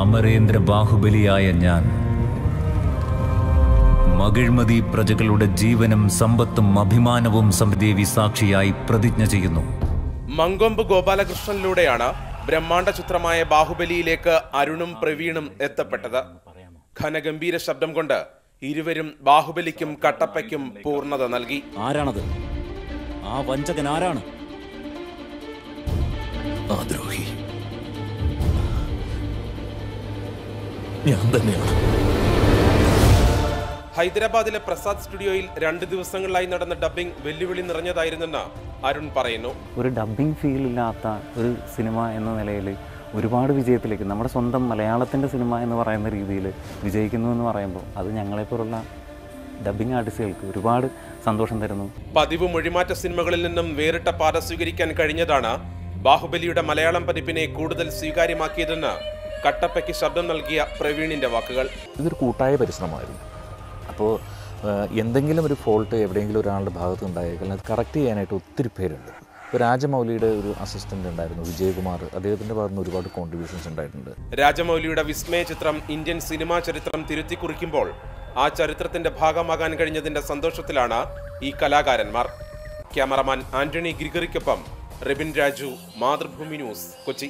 അമരേന്ദ്ര ബാഹുബലിയായ ഞാൻ. മകിഴ്മതി പ്രജകളുടെ ജീവനും സമ്പത്തും അഭിമാനവും സമദേവി സാക്ഷിയായി പ്രതിജ്ഞ ചെയ്യുന്നു. മങ്കൊമ്പ് ഗോപാലകൃഷ്ണനിലൂടെയാണ് ബ്രഹ്മാണ്ഡ ചിത്രമായ ബാഹുബലിയിലേക്ക് അരുണും പ്രവീണും എത്തപ്പെട്ടത്. ഘനഗംഭീര ശബ്ദം കൊണ്ട് ഇരുവരും ബാഹുബലിക്കും കട്ടപ്പയ്ക്കും പൂർണത നൽകി. ആരാണത്? ആ വഞ്ചകൻ ആരാണ്? ആ ദ്രോഹി. ഞാൻ തന്നെയാണ്. ഹൈദരാബാദിലെ പ്രസാദ് സ്റ്റുഡിയോയിൽ രണ്ട് ദിവസങ്ങളിലായി നടന്ന ഡബ്ബിംഗ് വെല്ലുവിളി നിറഞ്ഞതായിരുന്നെന്ന് അരുൺ പറയുന്നു. ഒരു ഡബ്ബിംഗ് ഫീൽ ഇല്ലാത്ത ഒരു സിനിമ എന്ന നിലയിൽ ഒരുപാട് വിജയത്തിലേക്ക് നമ്മുടെ സ്വന്തം മലയാളത്തിന്റെ സിനിമ എന്ന് പറയുന്ന രീതിയിൽ വിജയിക്കുന്നു എന്ന് പറയുമ്പോൾ അത് ഞങ്ങളെപ്പോലുള്ള ഡബ്ബിംഗ് ആർട്ടിസ്റ്റുകൾക്ക് ഒരുപാട് സന്തോഷം തരുന്നു. പതിവ് മൊഴിമാറ്റ സിനിമകളിൽ നിന്നും വേറിട്ട പാത സ്വീകരിക്കാൻ കഴിഞ്ഞതാണ് ബാഹുബലിയുടെ മലയാളം പതിപ്പിനെ കൂടുതൽ സ്വീകാര്യമാക്കിയതെന്ന് കട്ടപ്പയ്ക്ക് ശബ്ദം നൽകിയ പ്രവീണിന്റെ വാക്കുകൾ. ഇതൊരു കൂട്ടായ പരിശ്രമമായിരുന്നു. അപ്പോൾ എന്തെങ്കിലും ഒരു ഫോൾട്ട് എവിടെയെങ്കിലും ഒരാളുടെ ഭാഗത്ത് ഉണ്ടായേക്കാൽ അത് കറക്റ്റ് ചെയ്യാനായിട്ട് ഒത്തിരി പേരുണ്ട്. ഇപ്പോൾ രാജമൗലിയുടെ ഒരു അസിസ്റ്റന്റ് ഉണ്ടായിരുന്നു വിജയകുമാർ. അദ്ദേഹത്തിന്റെ ഭാഗത്ത് നിന്ന് ഒരുപാട് കോൺട്രിബ്യൂഷൻസ് ഉണ്ടായിട്ടുണ്ട്. രാജമൗലിയുടെ വിസ്മയ ചിത്രം ഇന്ത്യൻ സിനിമാ ചരിത്രം തിരുത്തി കുറിക്കുമ്പോൾ ആ ചരിത്രത്തിന്റെ ഭാഗമാകാൻ കഴിഞ്ഞതിന്റെ സന്തോഷത്തിലാണ് ഈ കലാകാരന്മാർ. ക്യാമറമാൻ ആന്റണി ഗ്രിഗറിക്കൊപ്പം റിബിൻ രാജു മാതൃഭൂമി ന്യൂസ് കൊച്ചി.